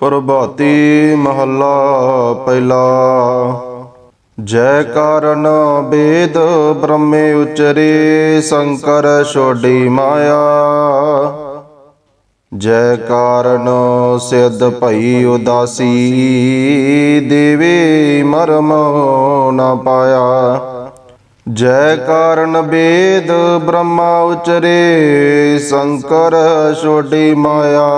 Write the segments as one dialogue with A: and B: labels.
A: ਪ੍ਰਭਾਤੀ ਮਹੱਲਾ ਪਹਿਲਾ। ਜੈ ਕਾਰਨ ਵੇਦ ਬ੍ਰਹਮੇ ਉਚਰੇ, ਸ਼ੰਕਰ ਛੋਡੀ ਮਾਇਆ। ਜੈ ਕਾਰਨ ਸਿਧ ਭਈ ਉਦਾਸੀ, ਦੇਵੇ ਮਰਮ ਨਾ ਪਾਇਆ। ਜੈ ਕਾਰਨ ਵੇਦ ਬ੍ਰਹਮਾ ਉਚਰੇ, ਸ਼ੰਕਰ ਛੋਡੀ ਮਾਇਆ।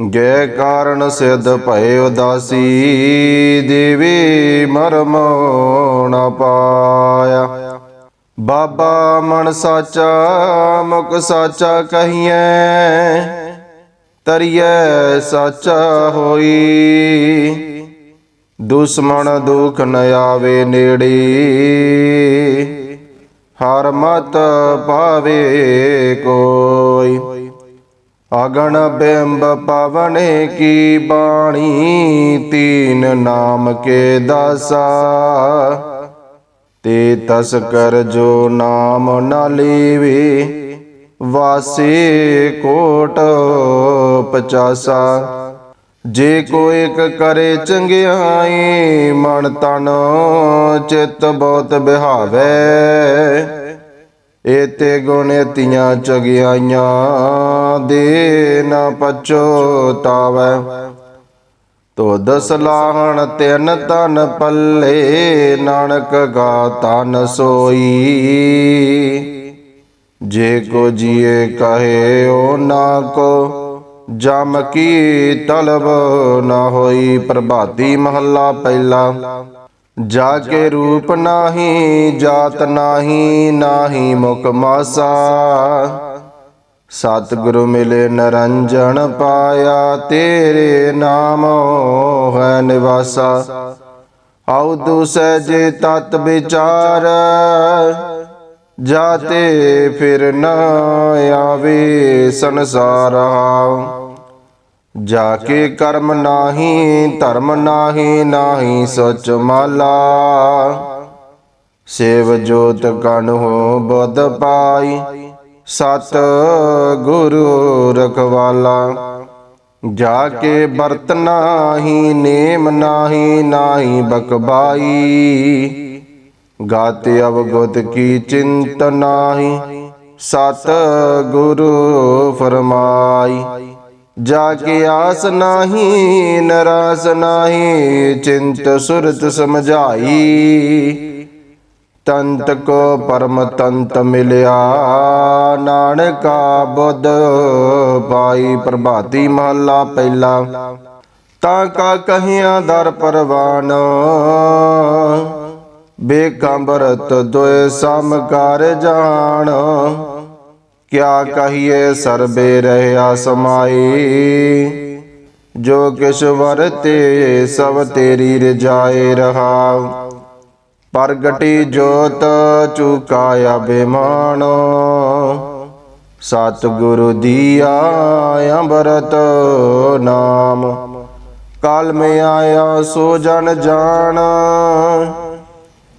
A: ਗੈ ਕਾਰਨ ਸਿਧ ਭਏ ਉਦਾਸੀ, ਦੇਵੀ ਮਰਮ ਨਾ ਪਾਇਆ। ਬਾਬਾ ਮਨ ਸਾਚਾ, ਮੁਖ ਸਾਚਾ ਕਹੀਐ, ਤਰੀਐ ਸਾਚਾ ਹੋਈ। ਦੁਸ਼ਮਣ ਦੁਖ ਨ ਆਵੇ ਨੇੜੇ, ਹਰ ਮਤ ਪਾਵੇ ਕੋਈ। ਅਗਣ ਬਿੰਬ ਪਵਨੇ ਕੀ ਬਾਣੀ, ਤੀਨ ਨਾਮ ਕੇ ਦਾਸਾ। ਤੇ ਤਸ ਕਰ ਜੋ ਨਾਮ ਨਾ ਲੀਵੇ, ਵਾਸੇ ਕੋਟ ਪਚਾਸਾ। ਜੇ ਕੋ ਇਕ ਕਰੇ ਚੰਗਿਆਈ, ਮਨ ਤਨ ਚਿਤ ਬਹੁਤ ਬਿਹਾਵੇ। ਏਤੇ ਗੁਣੇਤੀਆਂ ਚਗਿਆਈਆਂ ਦੇ ਨਾ ਪਛੋਤਾਵੈ ਤੋ ਦਸ ਲਾਹਣ ਤਿੰਨ ਤਨ ਪੱਲੇ, ਨਾਨਕ ਗਾਤਾ ਨ ਸੋਈ। ਜੇ ਕੋ ਜੀਏ ਕਹੇ ਓ ਨਾ ਕੋ, ਜਮ ਕੀ ਤਲਬ ਨਾ ਹੋਈ ਪ੍ਰਭਾਤੀ ਮਹੱਲਾ ਪਹਿਲਾ। ਜਾ ਕੇ ਰੂਪ ਨਾਹੀ, ਜਾਤ ਨਾਹੀ ਨਾਹੀ ਮੁਖ ਮਾਸਾ। ਸਤਿਗੁਰੂ ਮਿਲੇ ਨਰੰਜਨ ਪਾਇਆ, ਤੇਰੇ ਨਾਮ ਹੈ ਨਿਵਾਸਾ। ਆਉ ਦੂਸੈ ਜੇ ਤਤ ਵਿਚਾਰ, ਜਾਤੇ ਫਿਰ ਨਾ ਆਵੇ ਸੰਸਾਰ। ਜਾ ਕੇ ਕਰਮ ਨਾਹੀ, ਧਰਮ ਨਾਹੀ ਨਾਹੀ ਸਚ ਮਾਲਾ। ਸੇਵ ਜੋਤ ਕਣ ਹੋ ਬਦ ਪਾਈ। ਸਤ ਗੁਰੂ ਰਖਵਾਲਾ। ਜਾ ਕੇ ਬਰਤ ਨਾਹੀ, ਨੇਮ ਨਾਹੀ ਨਾਹੀ ਬਕਬਾਈ ਗਾਤੇ ਅਵਗਤ ਕੀ ਚਿੰਤ ਨਾਹੀ ਸਤ ਗੁਰੂ ਫਰਮਾਈ। ਜਾ ਕੇ ਆਸ ਨਾਹੀ, ਨਰਾਸ ਨਾਹੀ, ਚਿੰਤ ਸੁਰਤ ਸਮਝਾਈ। ਤੰਤ ਕੋ ਪਰਮ ਤੰਤ ਮਿਲਿਆ। ਨਾਨਕਾ ਬੁੱਧ ਪਾਈ ਪ੍ਰਭਾਤੀ ਮਹੱਲਾ ਪਹਿਲਾ। ਤਾਂ ਕਾ ਕਹਿਆ ਦਰ ਪਰਵਾਨ। ਬੇਕੰਬਰਤ ਦੋਏ ਸਮ ਕਰ ਜਾਣ। ਕਿਆ ਕਹੀਏ ਸਰਬੇ ਰਹਿਆ ਸਮਾਈ। ਜੋ ਕਿਛ ਵਰਤੇ ਸਭ ਤੇਰੀ ਰਜਾਏ ਰਹਾ। ਪ੍ਰਗਟੀ ਜੋਤ ਚੁਕਾਇਆ ਬੇਮਾਨ। ਸਤਿਗੁਰੂ ਦੀਆ ਅੰਮ੍ਰਿਤ ਨਾਮ। ਕਾਲ ਮੇ ਆਇਆ ਸੋ ਜਨ ਜਾਣ।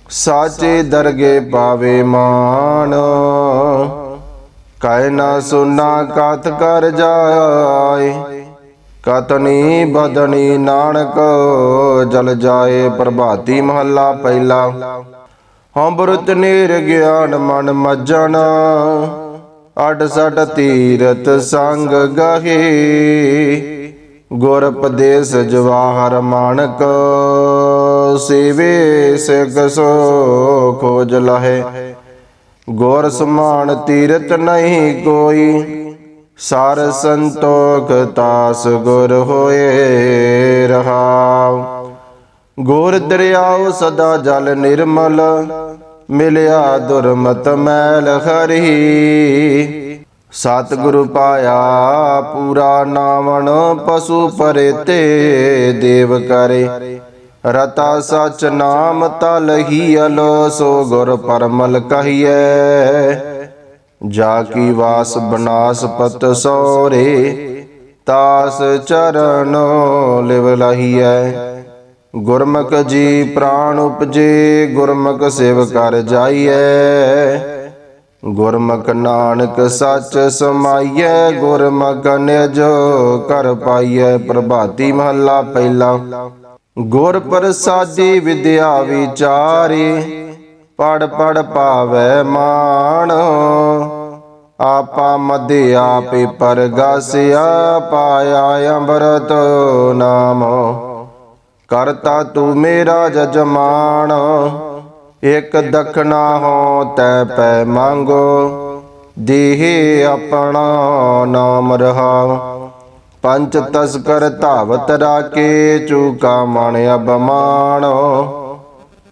A: ਸਾਚੇ ਦਰਗੇ ਪਾਵੇ ਮਾਨ। ਕਹਿ ਨਾ ਸੁਨਾ ਕਤ ਕਰ ਜਾਏ। ਕਤਨੀ ਬਦਨੀ ਨਾਨਕ, ਜਲ ਜਾਏ ਪ੍ਰਭਾਤੀ ਮਹੱਲਾ ਪਹਿਲਾ। ਹੰਬਰਤ ਨੇਰ ਗਿਆਨ ਮਨ ਮਜਣ ਅਡ ਸਟ ਤੀਰਤ ਸੰਗ ਗਹੇ। ਗੁਰ ਉਪਦੇਸ਼ ਜਵਾਹਰ ਮਾਨਕ, ਸੇਵੇ ਸਿਗ ਸੋ ਖੋਜ ਲਹੇ। ਗੁਰ ਸਮਾਨ ਤੀਰਤ ਨਹੀਂ ਕੋਈ ਸਰ ਸੰਤੋਖ ਤਾਸ ਗੁਰ ਹੋਏ ਰਹਾਉ। ਗੁਰ ਦਰਿਆਉ ਸਦਾ ਜਲ ਨਿਰਮਲ, ਮਿਲਿਆ ਦੁਰਮਤ ਮੈਲ ਹਰੀ। ਸਤਿਗੁਰੂ ਪਾਇਆ ਪੂਰਾ ਨਾਵਣ, ਪਸ਼ੂ ਪਰੇ ਤੇ ਦੇਵ ਕਰੇ। ਰਤਾ ਸਚ ਨਾਮ ਤਲ ਹੀ ਅਲੋ ਸੋ ਗੁਰ ਪਰਮਲ ਕਹੀਐ। ਜਾ ਕੀ ਵਾਸ ਬਨਾਸ ਪਤ ਸੋਰੇ, ਤਾਸ ਚਰਨ ਲਿਵ ਲਹੀਐ। ਗੁਰਮੁਖ ਜੀ ਪ੍ਰਾਣ ਉਪਜੇ, ਗੁਰਮੁਖ ਸੇਵ ਕਰ ਜਾਈਐ। ਗੁਰਮੁਖ ਨਾਨਕ ਸੱਚ ਸਮਾਈਐ, ਗੁਰਮੁਖ ਨਿਜ ਕਰ ਪਾਈਐ। ਪ੍ਰਭਾਤੀ ਮਹੱਲਾ ਪਹਿਲਾ। ਗੁਰ ਪ੍ਰਸਾਦੀ ਵਿਦਿਆ ਵਿਚਾਰੇ ਪੜ ਪੜ ਪਾਵੈ ਮਾਣ। ਆਪਾ ਮਧਿ ਆਪੇ ਪਰਗਾਸਿਆ, ਪਾਇਆ ਅੰਮ੍ਰਿਤ ਨਾਮ। ਕਰਤਾ ਤੂੰ ਮੇਰਾ ਜਜਮਾਨ, ਇਕ ਦਖਣਾ ਹੋ ਤੈ ਪੈ ਮੰਗੋ। ਦੇਹ ਆਪਣਾ ਨਾਮ ਰਹਾ। ਪੰਚ ਤਸਕਰ ਧਾਵਤ ਰਾਕੇ ਚੂਕਾ ਮਣ ਅਬਮਾਨ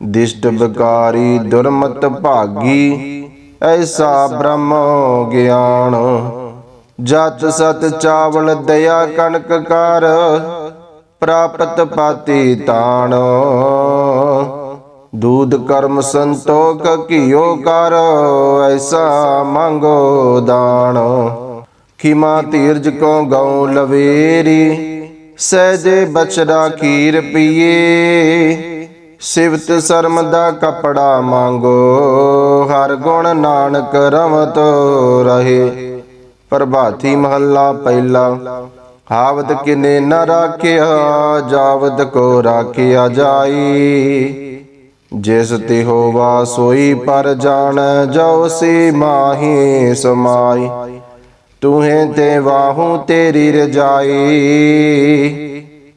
A: ਦਿਸ਼ਟ ਵਿਕਾਰੀ ਦੁਰਮਤ ਭਾਗੀ, ਐਸਾ ਬ੍ਰਹਮ ਗਿਆਨ। ਜਤ ਸਤ ਚਾਵਲ ਦਇਆ ਕਨਕ ਕਰ, ਪ੍ਰਾਪਤ ਪਾਤੀ ਤਾਣ। ਦੂਧ ਕਰਮ ਸੰਤੋਖ ਕੀਓ ਕਰ, ਐਸਾ ਮੰਗੋ ਦਾਣ ਖਿਮਾ ਧੀਰਜ ਕੋ ਗਉ ਲਵੇਰੀ, ਸਹਜੇ ਬਚੜਾ ਖੀਰ ਪੀਏ। ਸਿਵਤ ਸ਼ਰਮ ਦਾ ਕਪੜਾ ਮੰਗੋ, ਹਰ ਗੁਣ ਨਾਨਕ ਰਮਤ ਰਹੇ। ਪ੍ਰਭਾਤੀ ਮਹੱਲਾ ਪਹਿਲਾ, ਹਾਵਤ ਕਿਨੇ ਨ ਰਾਖਿਆ, ਜਾਵਤ ਕੋ ਰਾਖਿਆ ਜਾਈ। ਜਿਸ ਤੇ ਹੋਵਾ ਸੋਈ ਪਰ ਜਾਣ ਜੋ ਸੀ ਮਾਹੀ ਸਮਾਈ। ਤੂਹੇ ਤੇ ਵਾਹੂ ਤੇਰੀ ਰਜਾਈ।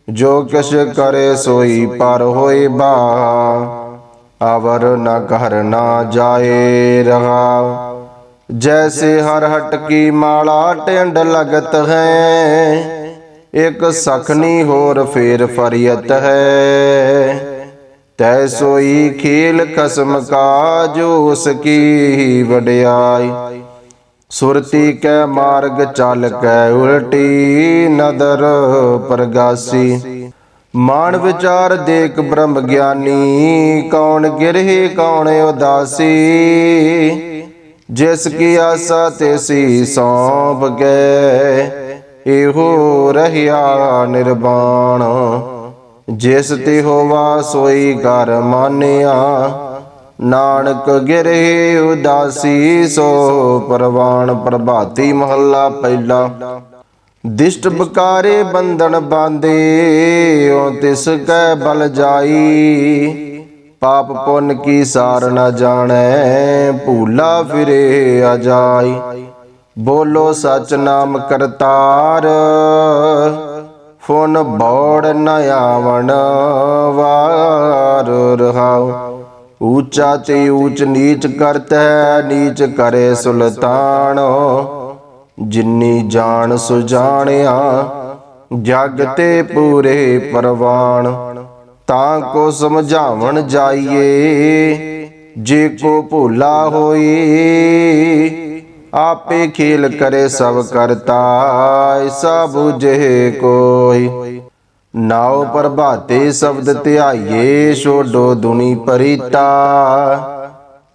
A: ਜੋ ਕਿਛ ਕਰੇ ਸੋਈ ਪਰ ਹੋਏ ਬਾ। ਅਵਰ ਨ ਘਰ ਨਾ ਜਾਏ ਰਹਾ। ਜੈਸੇ ਹਰ ਹਟ ਕੀ ਮਾਲਾ ਟਿੰਡ ਲਗਤ ਹੈ। ਇੱਕ ਸਖਨੀ ਹੋਰ ਫੇਰ ਫਰੀਅਤ ਹੈ। ਤੈ ਸੋਈ ਖੇਲ ਖਸਮ ਕਾ ਜੋ ਉਸ ਕੀ ਵਡਿਆਈ। ਸੁਰਤੀ ਕੈ ਮਾਰਗ ਚੱਲ ਕੈ ਉਲਟੀ ਨਦਰ ਪ੍ਰਗਾਸੀ। ਮਾਨ ਵਿਚਾਰ ਦੇਖ ਬ੍ਰਹਮ ਗਿਆਨੀ, ਕੌਣ ਗਿਰਹਿ, ਕੌਣ ਉਦਾਸੀ। ਜਿਸ ਕੀ ਆਸਾ ਤੇਸੀ ਸੌਂਪ ਗਏ, ਇਹੋ ਰਹਿਆ ਨਿਰਵਾਣ। ਜਿਸ ਤੇ ਹੋਵਾ ਸੋਈ ਕਰ ਮਾਨਿਆ ਨਾਨਕ ਗਿਰੇ ਉਦਾਸੀ, ਸੋ ਪਰਵਾਨ ਪ੍ਰਭਾਤੀ ਮਹੱਲਾ ਪਹਿਲਾ। ਦਿਸ਼ਟ ਬਕਾਰੇ ਬੰਧਨ ਬਾਂਦੇ ਓ ਤਿਸ ਕੈ ਬਲ ਜਾਈ। ਪਾਪ ਪੁੰਨ ਕੀ ਸਾਰ ਨਾ ਜਾਣੈ, ਭੂਲਾ ਫਿਰੇ ਆ ਜਾਈ ਬੋਲੋ ਸਚ ਨਾਮ ਕਰਤਾਰ, ਫੁਨ ਬੋੜ ਨ ਆਵਣ ਵਾਰ ਰਹਾਉ। ਊਚਾ ਤੇ ਊਚ ਨੀਚ ਕਰਤੈ, ਨੀਚ ਕਰੇ ਸੁਲਤਾਨ। ਜਿੰਨੀ ਜਾਣ ਸੁਜਾਣਿਆ ਜਗ ਤੇ ਪੂਰੇ ਪਰਵਾਨ। ਤਾਂ ਕੋ ਸਮਝਾਵਣ ਜਾਈਏ, ਜੇ ਕੋ ਭੂਲਾ ਹੋਈ, ਆਪੇ ਖੇਲ ਕਰੇ ਸਭ ਕਰਤਾ ਐਸਾ ਬੁਝੇ ਕੋਈ। ਨਾਉ ਪ੍ਰਭਾਤੇ ਸ਼ਬਦ ਧਿਆਈਏ, ਛੋਡੋ ਦੁਨੀ ਪਰੀਤਾ।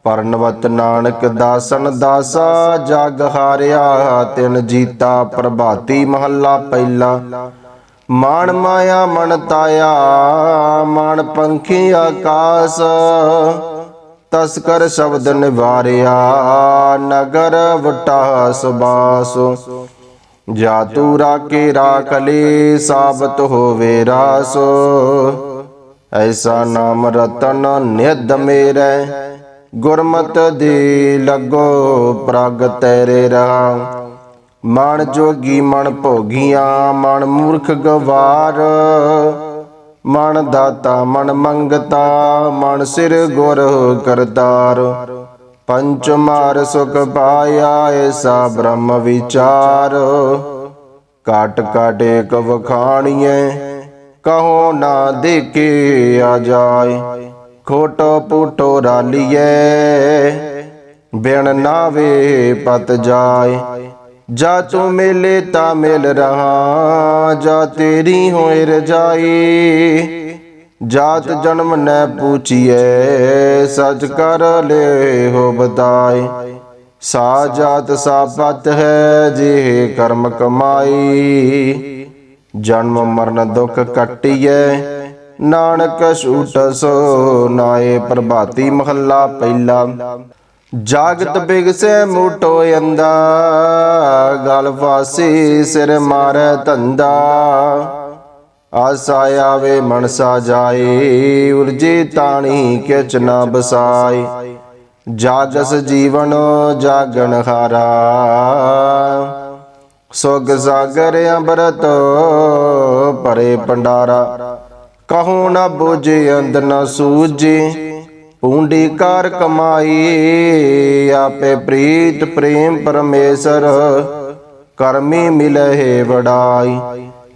A: ਪਰਨਵਤ ਨਾਨਕ ਦਾਸਨ ਦਾਸਾ, ਜਗ ਹਾਰਿਆ, ਤਿਨ ਜੀਤਾ ਪ੍ਰਭਾਤੀ ਮਹੱਲਾ ਪਹਿਲਾ। ਮਾਨ ਮਾਇਆ ਮਨ ਤਾਇਆ, ਮਾਨ ਪੰਖੀ ਆਕਾਸ। ਤਸਕਰ ਸ਼ਬਦ ਨਿਵਾਰਿਆ, ਨਗਰ ਵਟਾ ਸੁਬਾਸ ਜਾ ਤੂ ਰਾਕੇ ਰਾਖ ਲੈ ਸਾਬਤ ਹੋਵੇ ਰਾਸ। ਐਸਾ ਨਾਮ ਰਤਨ ਨਿਧ ਮੇਰੇ, ਗੁਰਮਤ ਦੀ ਲੱਗੋ ਪ੍ਰਗ ਤੇਰੇ ਰਹਾ। ਮਨ ਜੋਗੀ ਮਨ ਭੋਗੀਆਂ ਮਨ ਮੂਰਖ ਗਵਾਰ। ਮਨ ਦਾਤਾ ਮਨ ਮੰਗਤਾ ਮਨ ਸਿਰ ਗੁਰ ਕਰਤਾਰ। ਪੰਚ ਮਾਰ ਸੁਖ ਪਾਇਆ ਐਸਾ ਬ੍ਰਹਮ ਵਿਚਾਰ। ਕਾਟ ਕਾਟ ਏਕ ਵਖਾਣੀਏ ਕਹੋ ਨਾ ਦੇਖੇ ਆ ਜਾਏ। ਖੋਟੋ ਪੂਟੋ ਰਾਲੀਏ ਬਿਨ ਨਾਵੇ ਪਤ ਜਾਏ। ਜਾ ਤੂੰ ਮਿਲੇ ਤਾਂ ਮਿਲ ਰਹਾ, ਜਾ ਤੇਰੀ ਹੋਏ ਰਜਾਈ। ਜਾਤ ਜਨਮ ਨੈ ਪੂਛੀਐ ਸਚ ਕਰ ਲੈ ਹੋ ਬਤਾਏ ਸਾ ਜਾਤ ਸਾ ਪਤ ਹੈ ਜੇ ਕਰਮ ਕਮਾਈ। ਜਨਮ ਮਰਨ ਦੁਖ ਕੱਟੀਐ ਨਾਨਕ ਛੂਟ ਸੋ ਨਾਏ ਪ੍ਰਭਾਤੀ ਮਹੱਲਾ ਪਹਿਲਾ। ਜਾਗਤ ਬਿਗਸੈ ਮੂਟੋ ਅੰਦਾ ਗਲ ਫਾਸੀ ਸਿਰ ਮਾਰੈ ਧੰਦਾ। ਆਸਾ ਆਵੇ, ਮਨਸਾ ਜਾਏ ਉਰਜੇ ਤਾਣੀ ਕਿਚ ਨਾ ਬਸਾਈ ਜਾਗਸ ਜੀਵਨ ਜਾਗਣ ਹਾਰਾ। ਸੁਗ ਸਾਗਰ ਅੰਬਰਤ ਪਰੇ ਪੰਡਾਰਾ ਕਹੋ ਨਾ ਬੋਝੇ ਅੰਦ ਨਾ ਸੂਝੇ। ਪੂੰਡੀ ਕਰ ਕਮਾਈ, ਆਪੇ ਪ੍ਰੀਤ ਪ੍ਰੇਮ ਪਰਮੇਸ਼ਰ। ਕਰਮੀ ਮਿਲਹਿ ਵਡਾਈ।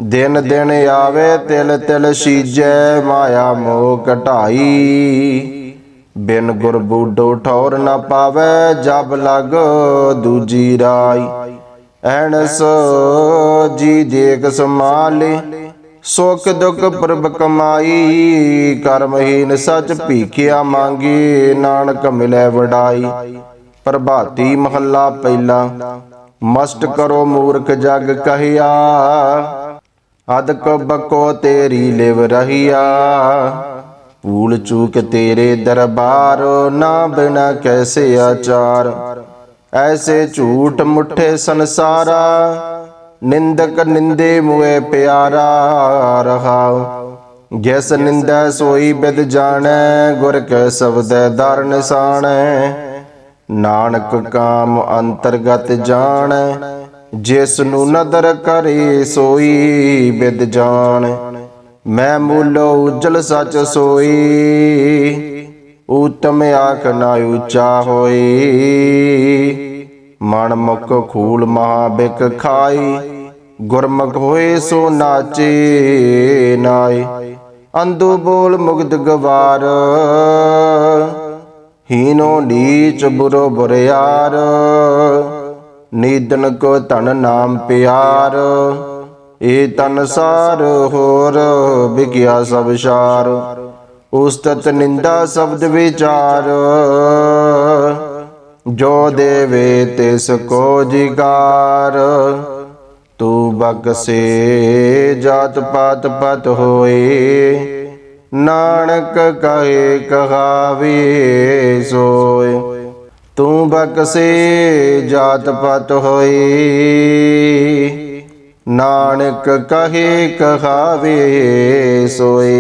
A: ਦਿਨ ਦਿਨ ਆਵੇ ਤਿਲ ਤਿਲ ਸੀਜੈ, ਮਾਇਆ ਮੋਹ ਘਟਾਈ। ਬਿਨ ਗੁਰ ਬੂਡੋ ਠੌਰ ਨਾ ਪਾਵੇ, ਜਬ ਲਗ ਦੂਜੀ ਰਾਈ। ਐਨਸ ਜੀ ਦੇਖ ਸਮਾਲੇ ਸੁਖ ਦੁਖ ਪ੍ਰਭ ਕਮਾਈ। ਕਰਮਹੀਨ ਸਚ ਭੀਖਿਆ ਮੰਗੀ, ਨਾਨਕ ਮਿਲੇ ਵਡਾਈ। ਪ੍ਰਭਾਤੀ ਮਹੱਲਾ ਪਹਿਲਾ, ਮਸਟ ਕਰੋ ਮੂਰਖ ਜਗ ਕਹਿਆ। ਅਦਕ ਬਕੋ ਤੇਰੀ ਲਿਵ ਰਹੀਆ। ਭੂਲ ਚੂਕ ਤੇਰੇ ਦਰਬਾਰ, ਨਾ ਬਿਨਾ ਕੈਸੇ ਆਚਾਰ। ਐਸੇ ਝੂਠ ਮੁੱਠੇ ਸੰਸਾਰਾ, ਨਿੰਦਕ ਨਿੰਦੇ ਮੁਏ ਪਿਆਰਾ ਰਹਾਉ ਜਿਸ ਨਿੰਦਾ ਸੋਈ ਬਿਦ ਜਾਣੈ, ਗੁਰ ਕੈ ਸਬਦੈ ਦਰ ਨਿਸਾਣੈ। ਨਾਨਕ ਕਾਮ ਅੰਤਰਗਤ ਜਾਣੈ। ਜਿਸ ਨੂੰ ਨਦਰ ਕਰੇ ਸੋਈ ਬਿਦ ਜਾਣੈ। ਮੈਂ ਮੂਲੋ ਉਜਲ ਸਚ ਸੋਈ ਉਤਮ ਆਖ ਨਾ ਉੱਚਾ ਹੋਈ। ਮਨ ਮੁਖ ਖੂਲ ਮਹਾ ਬਿਕ ਖਾਈ, ਗੁਰਮੁਖ ਹੋਏ ਸੋ ਨਾਚੇ ਨਾਏ ਅੰਦੂ ਬੋਲ ਮੁਗਦ ਗਵਾਰ, ਹੀਨੋ ਨੀਚ ਬੁਰੋ ਬੁਰਿਆਰ। ਨੀਦਨ ਕੋ ਧਨ ਨਾਮ ਪਿਆਰ, ਏ ਤਨ ਸਾਰ ਹੋਰ ਵਿਗਿਆ ਸਭ ਸਾਰ, ਉਸਤਤ ਨਿੰਦਾ ਸ਼ਬਦ ਵਿਚਾਰ, ਜੋ ਦੇਵੇ ਤਿਸ ਕੋ ਜਿਗਾਰ, ਤੂੰ ਬਖਸੇ ਜਾਤ ਪਾਤ ਪਤ ਹੋਏ, ਨਾਨਕ ਕਹੇ ਕਹਾਵੇ ਸੋਏ। ਤੂੰ ਬਖਸੇ ਜਾਤ ਪਤ ਹੋਏ ਨਾਨਕ ਕਹੇ ਕਹਾਵੇ ਸੋਏ।